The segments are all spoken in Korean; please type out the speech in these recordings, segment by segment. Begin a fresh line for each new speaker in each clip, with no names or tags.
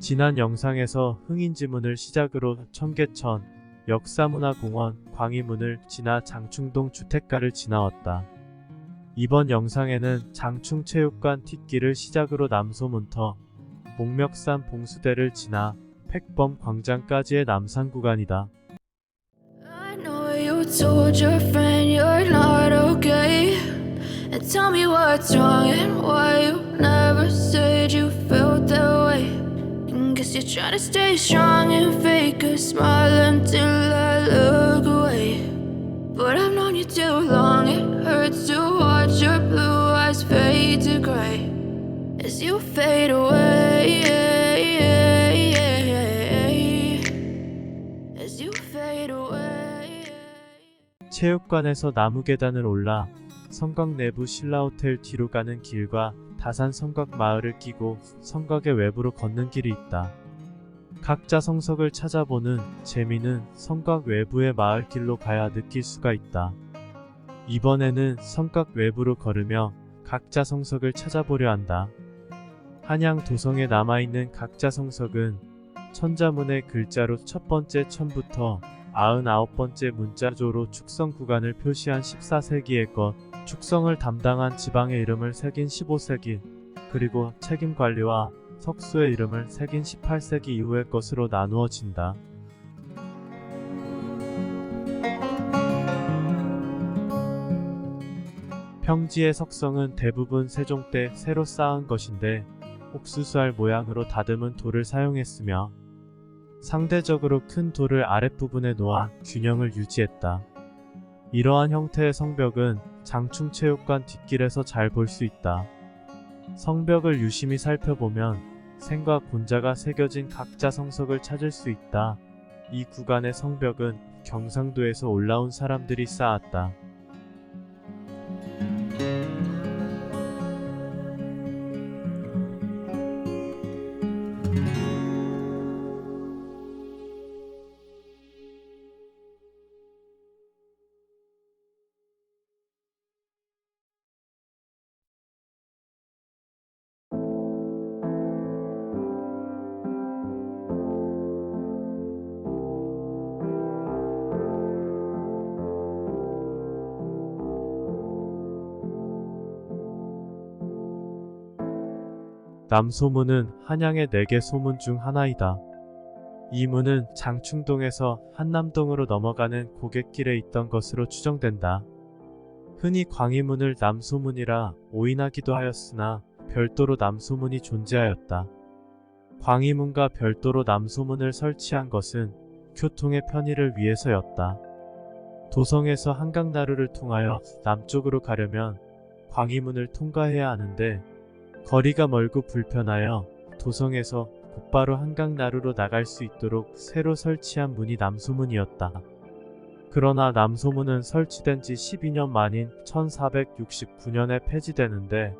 지난 영상에서 흥인지문을 시작으로 청계천, 역사문화공원, 광희문을 지나 장충동 주택가를 지나왔다. 이번 영상에는 장충체육관 뒷길을 시작으로 남소문터, 목멱산 봉수대를 지나 팩범 광장까지의 남산 구간이다.
And tell me what's wrong and why you never said you felt that guess you're trying to stay strong and fake a smile until I look away. But I've known you too long, it hurts to watch your blue eyes fade to gray as you fade away. As you fade away.
체육관에서 나무 계단을 올라 성곽 내부 신라 호텔 뒤로 가는 길과 다산 성곽 마을을 끼고 성곽의 외부로 걷는 길이 있다. 각자 성석을 찾아보는 재미는 성곽 외부의 마을 길로 가야 느낄 수가 있다. 이번에는 성곽 외부로 걸으며 각자 성석을 찾아보려 한다. 한양 도성에 남아있는 각자 성석은 천자문의 글자로 첫 번째 천부터 99번째 문자조로 축성 구간을 표시한 14세기의 것, 축성을 담당한 지방의 이름을 새긴 15세기, 그리고 책임 관리와 석수의 이름을 새긴 18세기 이후의 것으로 나누어진다. 평지의 석성은 대부분 세종 때 새로 쌓은 것인데 옥수수알 모양으로 다듬은 돌을 사용했으며 상대적으로 큰 돌을 아랫부분에 놓아 균형을 유지했다. 이러한 형태의 성벽은 장충체육관 뒷길에서 잘 볼 수 있다. 성벽을 유심히 살펴보면 생과 곤자가 새겨진 각자 성석을 찾을 수 있다. 이 구간의 성벽은 경상도에서 올라온 사람들이 쌓았다. 남소문은 한양의 네 개 소문 중 하나이다. 이 문은 장충동에서 한남동으로 넘어가는 고갯길에 있던 것으로 추정된다. 흔히 광희문을 남소문이라 오인하기도 하였으나 별도로 남소문이 존재하였다. 광희문과 별도로 남소문을 설치한 것은 교통의 편의를 위해서였다. 도성에서 한강나루를 통하여 남쪽으로 가려면 광희문을 통과해야 하는데 거리가 멀고 불편하여 도성에서 곧바로 한강나루로 나갈 수 있도록 새로 설치한 문이 남소문이었다. 그러나 남소문은 설치된 지 12년 만인 1469년에 폐지되는데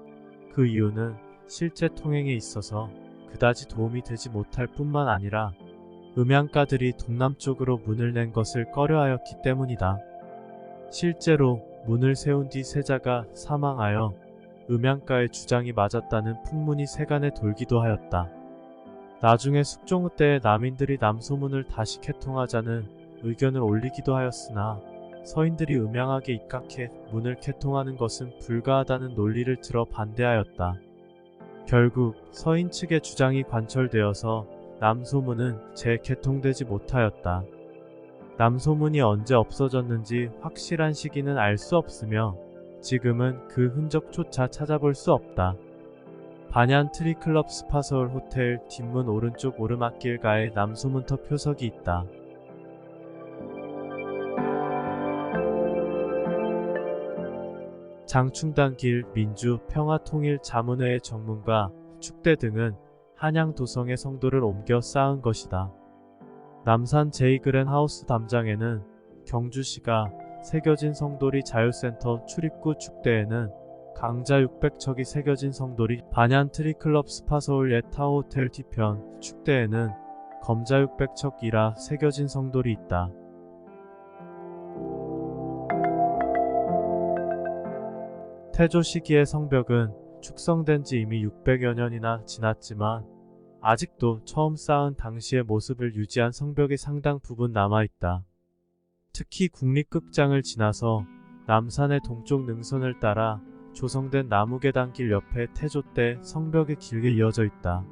그 이유는 실제 통행에 있어서 그다지 도움이 되지 못할 뿐만 아니라 음양가들이 동남쪽으로 문을 낸 것을 꺼려하였기 때문이다. 실제로 문을 세운 뒤 세자가 사망하여 음양가의 주장이 맞았다는 풍문이 세간에 돌기도 하였다. 나중에 숙종후 때에 남인들이 남소문을 다시 개통하자는 의견을 올리기도 하였으나 서인들이 음양하게 입각해 문을 개통하는 것은 불가하다는 논리를 들어 반대하였다. 결국 서인 측의 주장이 관철되어서 남소문은 재개통되지 못하였다. 남소문이 언제 없어졌는지 확실한 시기는 알 수 없으며 지금은 그 흔적조차 찾아볼 수 없다. 반얀 트리클럽 스파서울 호텔 뒷문 오른쪽 오르막길가에 남소문터 표석이 있다. 장충단길, 민주, 평화통일 자문회의 정문과 축대 등은 한양 도성의 성도를 옮겨 쌓은 것이다. 남산 제이그랜 하우스 담장에는 경주시가 새겨진 성돌이 자유센터 출입구 축대에는 강자 600척이 새겨진 성돌이 반얀 트리클럽 스파 서울 옛 타워호텔 뒤편 축대에는 검자 600척이라 새겨진 성돌이 있다. 태조 시기의 성벽은 축성된 지 이미 600여 년이나 지났지만 아직도 처음 쌓은 당시의 모습을 유지한 성벽이 상당 부분 남아있다. 특히 국립극장을 지나서 남산의 동쪽 능선을 따라 조성된 나무계단길 옆에 태조대 성벽이 길게 이어져 있다.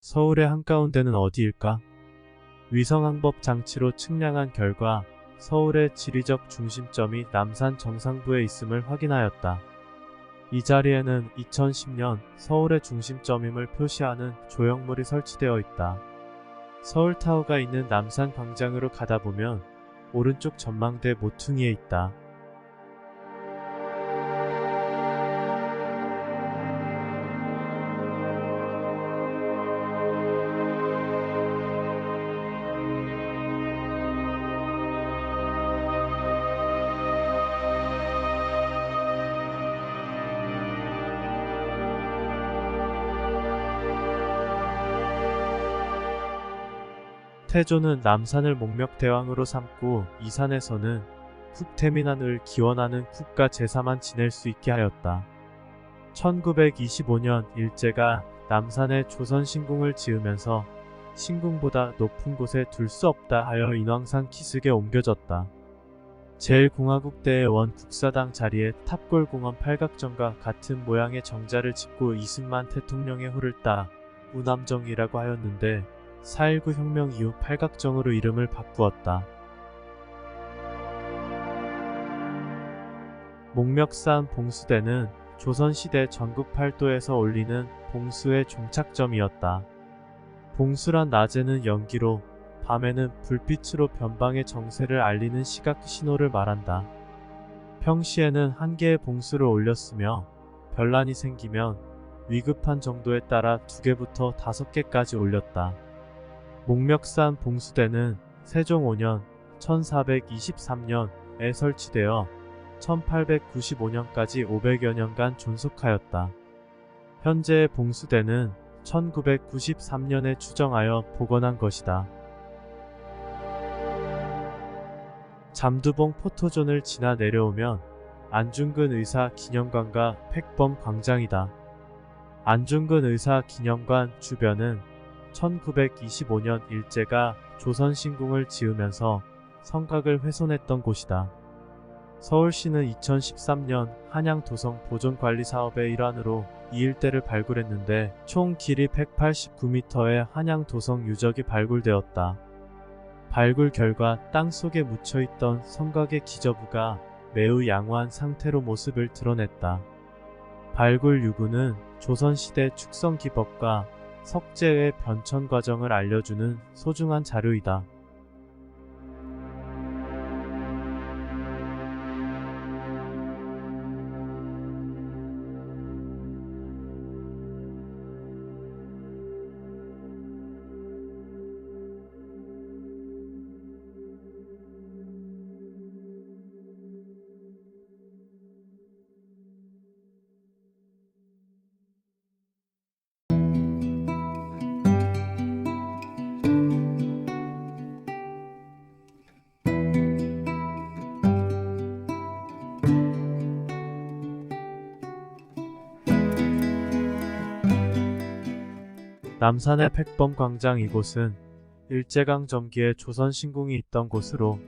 서울의 한가운데는 어디일까? 위성항법 장치로 측량한 결과 서울의 지리적 중심점이 남산 정상부에 있음을 확인하였다. 이 자리에는 2010년 서울의 중심점임을 표시하는 조형물이 설치되어 있다. 서울타워가 있는 남산 광장으로 가다 보면 오른쪽 전망대 모퉁이에 있다. 태조는 남산을 목멱대왕으로 삼고 이 산에서는 국태민안을 기원하는 국가 제사만 지낼 수 있게 하였다. 1925년 일제가 남산에 조선 신궁을 지으면서 신궁보다 높은 곳에 둘 수 없다 하여 인왕산 기슭에 옮겨졌다. 제1공화국 때의 원 국사당 자리에 탑골공원 팔각정과 같은 모양의 정자를 짓고 이승만 대통령의 호를 따 우남정이라고 하였는데 4.19 혁명 이후 팔각정으로 이름을 바꾸었다. 목멱산 봉수대는 조선시대 전국 팔도에서 올리는 봉수의 종착점이었다. 봉수란 낮에는 연기로, 밤에는 불빛으로 변방의 정세를 알리는 시각 신호를 말한다. 평시에는 한 개의 봉수를 올렸으며 별난이 생기면 위급한 정도에 따라 두 개부터 다섯 개까지 올렸다. 목멱산 봉수대는 세종 5년 1423년에 설치되어 1895년까지 500여 년간 존속하였다. 현재의 봉수대는 1993년에 추정하여 복원한 것이다. 잠두봉 포토존을 지나 내려오면 안중근 의사 기념관과 팩범 광장이다. 안중근 의사 기념관 주변은 1925년 일제가 조선신궁을 지으면서 성곽을 훼손했던 곳이다. 서울시는 2013년 한양도성 보존관리 사업의 일환으로 이 일대를 발굴했는데 총 길이 189m의 한양도성 유적이 발굴되었다. 발굴 결과 땅 속에 묻혀있던 성곽의 기저부가 매우 양호한 상태로 모습을 드러냈다. 발굴 유구는 조선시대 축성 기법과 석재의 변천 과정을 알려주는 소중한 자료이다. 남산의 백범 광장 이곳은 일제강 점기에 조선 신궁이 있던 곳으로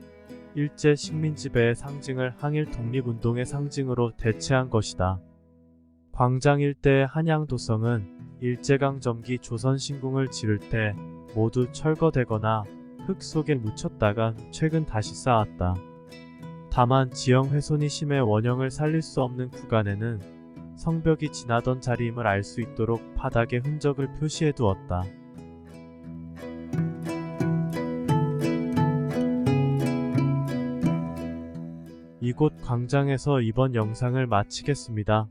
일제 식민 지배의 상징을 항일 독립운동의 상징으로 대체한 것이다. 광장 일대의 한양 도성은 일제강 점기 조선 신궁을 지를 때 모두 철거되거나 흙 속에 묻혔다가 최근 다시 쌓았다. 다만 지형 훼손이 심해 원형을 살릴 수 없는 구간에는 성벽이 지나던 자리임을 알 수 있도록 바닥에 흔적을 표시해 두었다. 이곳 광장에서 이번 영상을 마치겠습니다.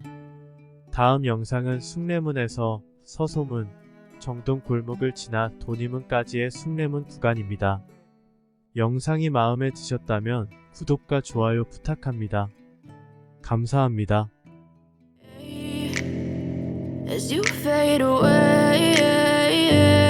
다음 영상은 숭례문에서 서소문, 정동 골목을 지나 도니문까지의 숭례문 구간입니다. 영상이 마음에 드셨다면 구독과 좋아요 부탁합니다. 감사합니다.
as you fade away.